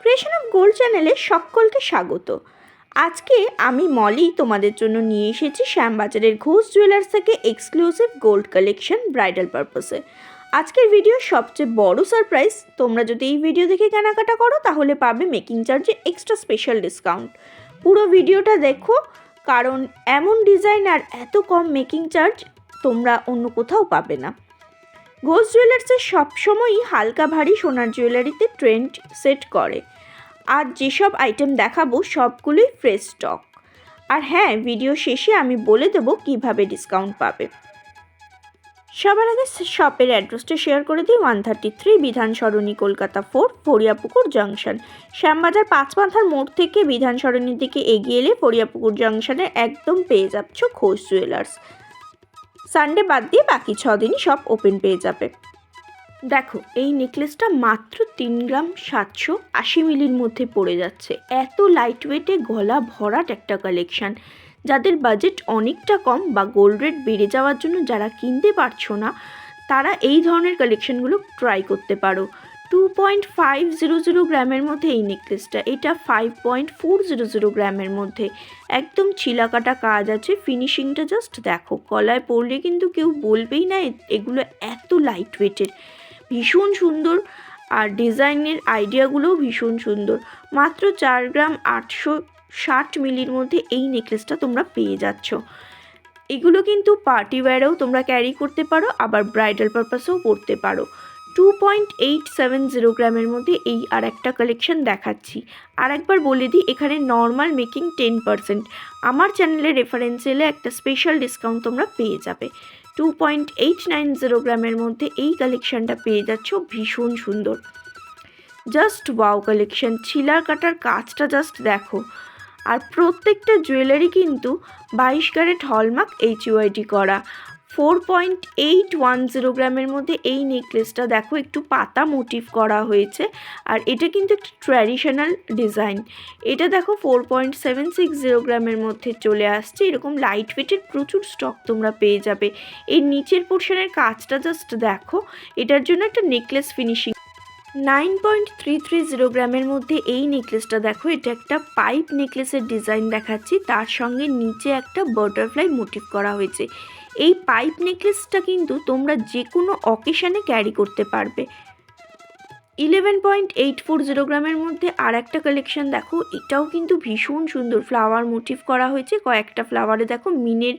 Creation of gold চ্যানেলে সকলকে স্বাগত। আজকে আমি মলি তোমাদের জন্য নিয়ে এসেছি শ্যামবাজারের ঘোষ জুয়েলার্স থেকে এক্সক্লুসিভ গোল্ড কালেকশন ব্রাইডাল পারপাসে আজকের ভিডিও সবচেয়ে বড় সারপ্রাইজ তোমরা যদি এই ভিডিও দেখে কেনাকাটা করো, তাহলে পাবে মেকিং চার্জে এক্সট্রা স্পেশাল ডিসকাউন্ট পুরো ভিডিওটা দেখো, কারণ এমন ডিজাইন আর এত কম মেকিং চার্জ তোমরা অন্য কোথাও পাবে না। ঘোষ জুয়েলার্সের সবসময়ই হালকা ভারী সোনার জুয়েলারিতে ট্রেন্ড সেট করে। আর যেসব আইটেম দেখাবো, সবগুলোই ফ্রেশ স্টক আর হ্যাঁ ভিডিও শেষে আমি বলে দেবো কীভাবে ডিসকাউন্ট পাবে। সবার আগে শপের অ্যাড্রেসটা শেয়ার করে দিই। One thirty three Bidhan Sarani, Kolkata four Fariapukur junction Shyambazar পাঁচমাথার মোড় থেকে বিধান সরণির দিকে এগিয়ে এলে ফরিয়াপুকুর জাংশনে একদম পেয়ে যাচ্ছ ঘোষ জুয়েলার্স সানডে বাদ দিয়ে বাকি ছ দিনই সব ওপেন পেয়ে যাবে। দেখো, এই নেকলেসটা মাত্র তিন গ্রাম সাতশো আশি মিলির মধ্যে পড়ে যাচ্ছে। এত লাইট ওয়েটে গলা ভরাট একটা কালেকশান যাদের বাজেট অনেকটা কম বা গোল্ড রেট বেড়ে যাওয়ার জন্য যারা কিনতে পারছ না, তারা এই ধরনের কালেকশানগুলো ট্রাই করতে পারো। Two point five zero zero গ্রামের মধ্যে এই নেকলেসটা এটা five point four zero zero গ্রামের মধ্যে। একদম ছিলাকাটা কাজ আছে। ফিনিশিংটা জাস্ট দেখো, গলায় পরলে কিন্তু কেউ বলবেই না এগুলো এত লাইট ওয়েটের ভীষণ সুন্দর আর ডিজাইনের আইডিয়াগুলোও ভীষণ সুন্দর। মাত্র চার গ্রাম আটশো ষাট মিলির মধ্যে এই নেকলেসটা তোমরা পেয়ে যাচ্ছ। এগুলো কিন্তু পার্টি ওয়্যারেও তোমরা ক্যারি করতে পারো, আবার ব্রাইডাল পারপাসেও পরতে পারো। Two point eight seven zero গ্রামের মধ্যে এই আর একটা কালেকশন দেখাচ্ছি। আর একবার বলে দিই, এখানে নর্মাল মেকিং টেন পার্সেন্ট আমার চ্যানেলে রেফারেন্স এলে একটা স্পেশাল ডিসকাউন্ট তোমরা পেয়ে যাবে। Two point eight nine zero গ্রামের মধ্যে এই কালেকশনটা পেয়ে যাচ্ছ, ভীষণ সুন্দর। জাস্ট ওয়াও কালেকশন ছিলার কাটার কাজটা জাস্ট দেখো। আর প্রত্যেকটা জুয়েলারি কিন্তু বাইশ ক্যারেট হলমার্ক এইচ ইউআইডি করা। Four point eight one zero গ্রামের মধ্যে এই নেকলেসটা দেখো, একটু পাতা মোটিভ করা হয়েছে। আর এটা কিন্তু একটা ট্র্যাডিশনাল ডিজাইন এটা দেখো four point seven six zero গ্রামের মধ্যে চলে আসছে। এরকম লাইট ওয়েটের প্রচুর স্টক তোমরা পেয়ে যাবে। এই নিচের পোর্শনের কাজটা জাস্ট দেখো, এটার জন্য একটা necklace finishing nine point three three zero গ্রামের মধ্যে এই নেকলেসটা দেখো, এটা একটা পাইপ নেকলেসের ডিজাইন দেখাচ্ছি। তার সঙ্গে নিচে একটা বাটারফ্লাই মোটিভ করা হয়েছে। এই পাইপ নেকলেসটা কিন্তু তোমরা যে কোনো অকেশানে ক্যারি করতে পারবে। Eleven point eight four zero গ্রামের মধ্যে আর একটা কালেকশন দেখো, এটাও কিন্তু ভীষণ সুন্দর। ফ্লাওয়ার মোটিভ করা হয়েছে, কয়েকটা ফ্লাওয়ারে দেখো মিনের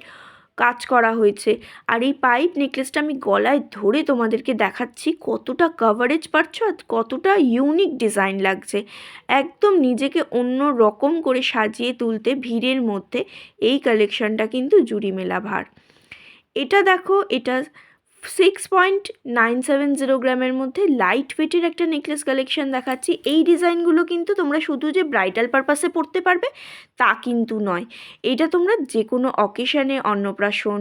কাজ করা হয়েছে। আর এই পাইপ নেকলেসটা আমি গলায় ধরে তোমাদেরকে দেখাচ্ছি, কতটা কভারেজ পাচ্ছ আর কতটা ইউনিক ডিজাইন লাগছে। একদম নিজেকে অন্য রকম করে সাজিয়ে তুলতে ভিড়ের মধ্যে এই কালেকশনটা কিন্তু জুড়ি মেলা ভার এটা দেখো, এটা six point nine seven zero গ্রামের মধ্যে লাইট ওয়েটের একটা নেকলেস কালেকশন দেখাচ্ছি। এই ডিজাইনগুলো কিন্তু তোমরা শুধু যে ব্রাইডাল পারপাসে পড়তে পারবে, তা কিন্তু নয়। এটা তোমরা যে কোনো অকেশানে অন্নপ্রাশন,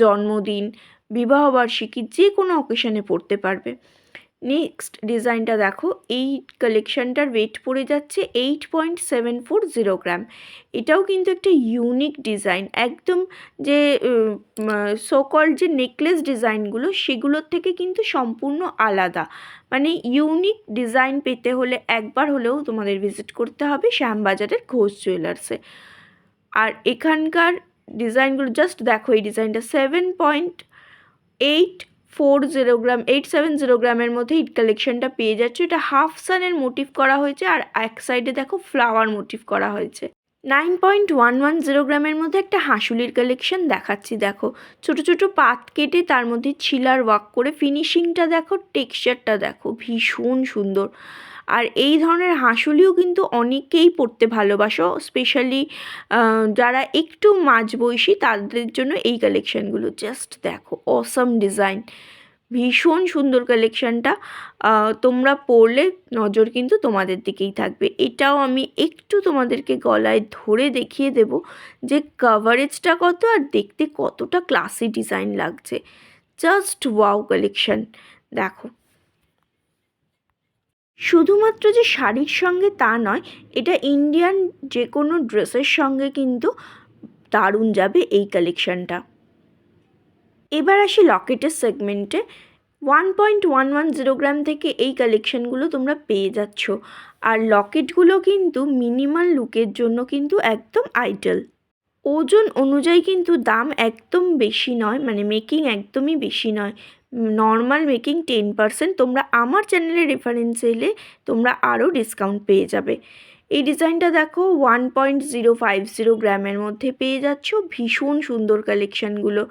জন্মদিন, বিবাহবার্ষিকী যে কোনো অকেশানে পড়তে পারবে। নেক্সট ডিজাইনটা দেখো। এই কালেকশানটার ওয়েট পড়ে যাচ্ছে eight point seven four zero gram এটাও কিন্তু একটা ইউনিক ডিজাইন একদম যে সোকল যে নেকলেস ডিজাইনগুলো সেগুলোর থেকে কিন্তু সম্পূর্ণ আলাদা। মানে ইউনিক ডিজাইন পেতে হলে একবার হলেও তোমাদের ভিজিট করতে হবে শ্যামবাজারের ঘোষ জুয়েলার্সে আর এখানকার ডিজাইনগুলো জাস্ট দেখো এই ডিজাইনটা seven point eight four zero gram eight seven zero গ্রামের মধ্যে ইট কালেকশনটা পেয়ে যাচ্ছে। এটা হাফ সানের মোটিভ করা হয়েছে আর এক সাইডে দেখো ফ্লাওয়ার মোটিভ করা হয়েছে। Nine point one one zero গ্রামের মধ্যে একটা হাঁসুলির কালেকশন দেখাচ্ছি, দেখো। ছোট ছোট পাত কেটে তার মধ্যে ছিলার ওয়াক করে ফিনিশিংটা দেখো টেক্সচারটা দেখো, ভীষণ সুন্দর। আর এই ধরনের হাঁসুলিও কিন্তু অনেকেই পড়তে ভালোবাসো স্পেশালি যারা একটু মাঝবয়সী তাদের জন্য এই কালেকশানগুলো জাস্ট দেখো অসম ডিজাইন ভীষণ সুন্দর কালেকশানটা তোমরা পরলে নজর কিন্তু তোমাদের দিকেই থাকবে। এটাও আমি একটু তোমাদেরকে গলায় ধরে দেখিয়ে দেব যে কভারেজটা কত আর দেখতে কতটা ক্লাসি ডিজাইন লাগছে। জাস্ট ওয়াও কালেকশান দেখো। শুধুমাত্র যে শাড়ির সঙ্গে তা নয়, এটা ইন্ডিয়ান যে কোনো ড্রেসের সঙ্গে কিন্তু দারুণ যাবে এই কালেকশানটা এবার আসি লকেটের সেগমেন্টে one point one one zero gram থেকে এই কালেকশানগুলো তোমরা পেয়ে যাচ্ছ। আর লকেটগুলো কিন্তু মিনিমাল লুকের জন্য কিন্তু একদম আইডল ওজন অনুযায়ী কিন্তু দাম একদম বেশি নয় মানে মেকিং একদমই বেশি নয়। নর্মাল মেকিং টেন পার্সেন্ট তোমরা আমার চ্যানেলে রেফারেন্স এলে তোমরা আরও ডিসকাউন্ট পেয়ে যাবে। এই ডিজাইনটা দেখো one point zero five zero গ্রামের মধ্যে পেয়ে যাচ্ছ, ভীষণ সুন্দর কালেকশানগুলো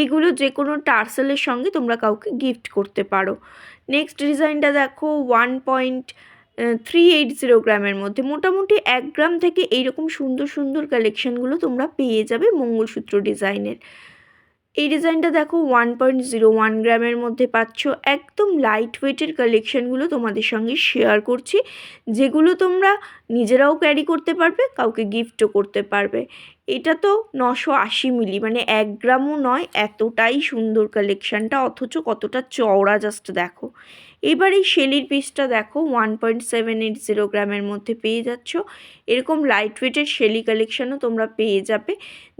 এইগুলো যে কোনো টার্সেলের সঙ্গে তোমরা কাউকে গিফট করতে পারো। নেক্সট ডিজাইনটা দেখো one point three eight zero গ্রামের মধ্যে। মোটামুটি এক গ্রাম থেকে এইরকম সুন্দর সুন্দর কালেকশানগুলো তোমরা পেয়ে যাবে মঙ্গলসূত্র ডিজাইনের এই ডিজাইনটা দেখো ওয়ান পয়েন্ট জিরো ওয়ান গ্রামের মধ্যে পাচ্ছ। একদম লাইট ওয়েটের কালেকশানগুলো তোমাদের সঙ্গে শেয়ার করছি। যেগুলো তোমরা নিজেরাও ক্যারি করতে পারবে, কাউকে গিফটও করতে পারবে। এটা তো নশো আশি মিলি মানে এক গ্রামও নয়, এতটাই সুন্দর কালেকশানটা অথচ কতটা চওড়া জাস্ট দেখো। এবার এই শেলির পিসটা দেখো ওয়ান পয়েন্ট সেভেন এইট গ্রামের মধ্যে পেয়ে যাচ্ছ। এরকম লাইট ওয়েটের শেলি কালেকশানও তোমরা পেয়ে যাবে,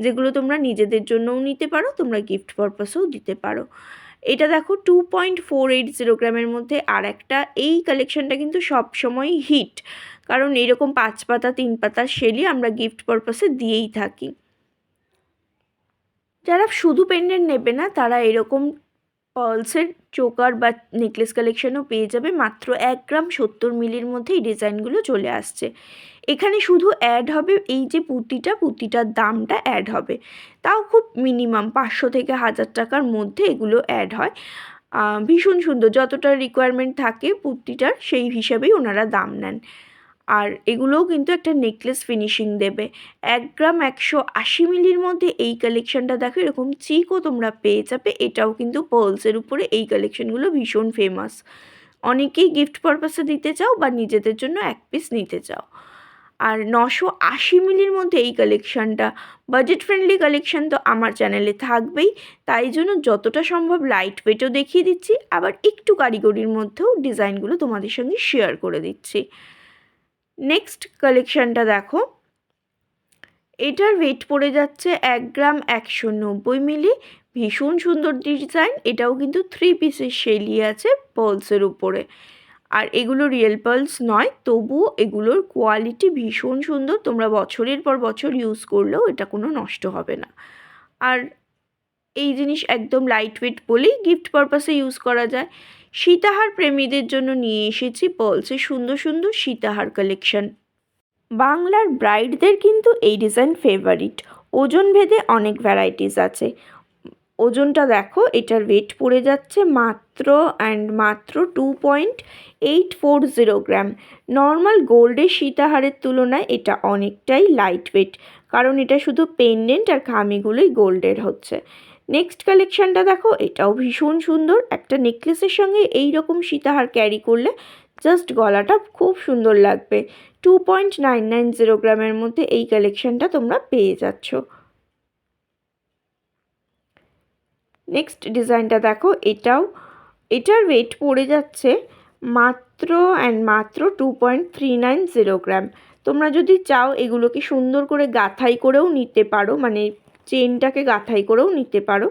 যেগুলো তোমরা নিজেদের জন্যও নিতে পারো, তোমরা গিফট পারপাসেও দিতে পারো। এটা দেখো two point four eight zero গ্রামের মধ্যে আর একটা এই কালেকশানটা কিন্তু সবসময়ই হিট কারণ এরকম পাঁচ পাতা, তিন পাতার শেলি আমরা গিফট পারপাসে দিয়েই থাকি। যারা শুধু পেন্ডেন্ট নেবে না, তারা এরকম পার্লসের চোকার বা নেকলেস কালেকশনও পেয়ে যাবে। মাত্র এক গ্রাম সত্তর মিলির মধ্যে এই ডিজাইনগুলো চলে আসছে। এখানে শুধু অ্যাড হবে, এই যে পুঁতিটা, পুঁতিটার দামটা অ্যাড হবে। তাও খুব মিনিমাম পাঁচশো থেকে হাজার টাকার মধ্যে এগুলো অ্যাড হয়। ভীষণ সুন্দর, যতটা রিকোয়ারমেন্ট থাকে পুঁতিটার সেই হিসাবেই ওনারা দাম নেন। আর এগুলোও কিন্তু একটা নেকলেস ফিনিশিং দেবে। এক গ্রাম একশো আশি মিলির মধ্যে এই কালেকশানটা দেখো, এরকম চিকও তোমরা পেয়ে যাবে। এটাও কিন্তু পার্লসের উপরে এই কালেকশানগুলো ভীষণ ফেমাস অনেকেই গিফট পারপাসে দিতে চাও বা নিজেদের জন্য এক পিস নিতে চাও। আর নশো আশি মিলির মধ্যে এই কালেকশানটা বাজেট ফ্রেন্ডলি কালেকশান তো আমার চ্যানেলে থাকবেই। তাই জন্য যতটা সম্ভব লাইট ওয়েটও দেখিয়ে দিচ্ছি। আবার একটু কারিগরির মধ্যেও ডিজাইনগুলো তোমাদের সঙ্গে শেয়ার করে দিচ্ছি। নেক্সট কালেকশানটা দেখো। এটার ওয়েট পড়ে যাচ্ছে এক গ্রাম একশো নব্বই মিলি। ভীষণ সুন্দর ডিজাইন এটাও কিন্তু থ্রি পিসের শেলি আছে পার্লসের উপরে। আর এগুলো রিয়েল পার্লস নয়, তবুও এগুলোর কোয়ালিটি ভীষণ সুন্দর। তোমরা বছরের পর বছর ইউজ করলেও এটা কোনো নষ্ট হবে না। আর এই জিনিস একদম লাইট ওয়েট বলেই গিফট পারপাসে ইউজ করা যায়। সীতাহার প্রেমীদের জন্য নিয়ে এসেছি পলসে সুন্দর সুন্দর সীতাহার কালেকশন বাংলার ব্রাইডদের কিন্তু এই ডিজাইন ফেভারিট ওজন ভেদে অনেক ভ্যারাইটিস আছে। ওজনটা দেখো, এটার ওয়েট পড়ে যাচ্ছে মাত্র অ্যান্ড মাত্র two point eight four zero gram normal গোল্ডের সীতাহারের তুলনায় এটা অনেকটাই লাইট ওয়েট কারণ এটা শুধু পেন্ডেন্ট আর খামিগুলোই গোল্ডের হচ্ছে। নেক্সট কালেকশানটা দেখো, এটাও ভীষণ সুন্দর। একটা নেকলেসের সঙ্গে এই রকম সীতাহার ক্যারি করলে জাস্ট গলাটা খুব সুন্দর লাগবে। Two point nine nine zero গ্রামের মধ্যে এই কালেকশানটা তোমরা পেয়ে যাচ্ছ। নেক্সট ডিজাইনটা দেখো, এটাও, এটার ওয়েট পড়ে যাচ্ছে মাত্র অ্যান্ড মাত্র two point three nine zero gram. তোমরা যদি চাও এগুলোকে সুন্দর করে গাঁথাই করেও নিতে পারো মানে চেনটাকে গাঁথাই করেও নিতে পারো।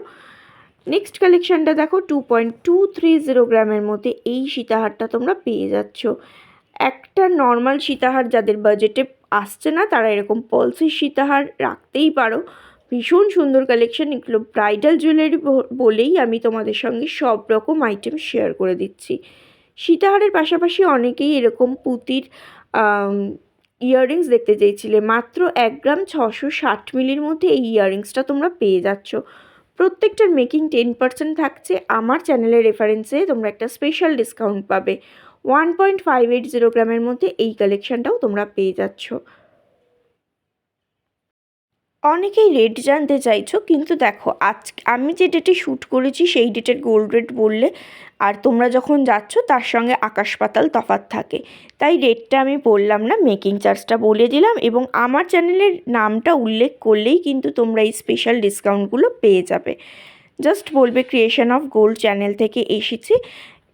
নেক্সট কালেকশানটা দেখো two point two three zero গ্রামের মধ্যে এই সীতাহারটা তোমরা পেয়ে যাচ্ছ। একটা নর্মাল সীতাহার যাদের বাজেটে আসছে না, তারা এরকম পলসির সীতাহার রাখতেই পারো। ভীষণ সুন্দর কালেকশন এগুলো ব্রাইডাল জুয়েলারি বলেই আমি তোমাদের সঙ্গে সব রকম আইটেম শেয়ার করে দিচ্ছি। সীতাহারের পাশাপাশি অনেকেই এরকম পুঁতির ইয়াররিংস দেখতে চেয়েছিলে। মাত্র এক গ্রাম ছশো ষাট মিলির মধ্যে এই ইয়াররিংসটা তোমরা পেয়ে যাচ্ছ। প্রত্যেকটার মেকিং টেন পার্সেন্ট থাকছে। আমার চ্যানেলের রেফারেন্সে তোমরা একটা স্পেশাল ডিসকাউন্ট পাবে। One point five eight zero গ্রামের মধ্যে এই কালেকশানটাও তোমরা পেয়ে যাচ্ছ। অনেকেই রেট জানতে চাইছো, কিন্তু দেখো, আজ আমি যে ডেটে শ্যুট করেছি, সেই ডেটের গোল্ড রেট বললে আর তোমরা যখন যাচ্ছ, তার সঙ্গে আকাশ পাতাল তফাত থাকে। তাই রেটটা আমি বললাম না মেকিং চার্জটা বলে দিলাম এবং আমার চ্যানেলের নামটা উল্লেখ করলেই কিন্তু তোমরা এই স্পেশাল ডিসকাউন্টগুলো পেয়ে যাবে। জাস্ট বলবে ক্রিয়েশন অফ গোল্ড চ্যানেল থেকে এসেছি,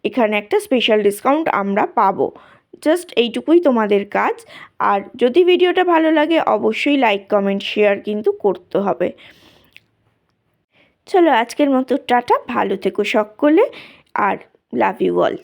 এখানে একটা স্পেশাল ডিসকাউন্ট আমরা পাবো। জাস্ট এইটুকুই তোমাদের কাজ। আর যদি ভিডিওটা ভালো লাগে, অবশ্যই লাইক কমেন্ট শেয়ার কিন্তু করতে হবে। চলো আজকের মতো টাটা, ভালো থেকো সকলে, আর লাভ ইউ অল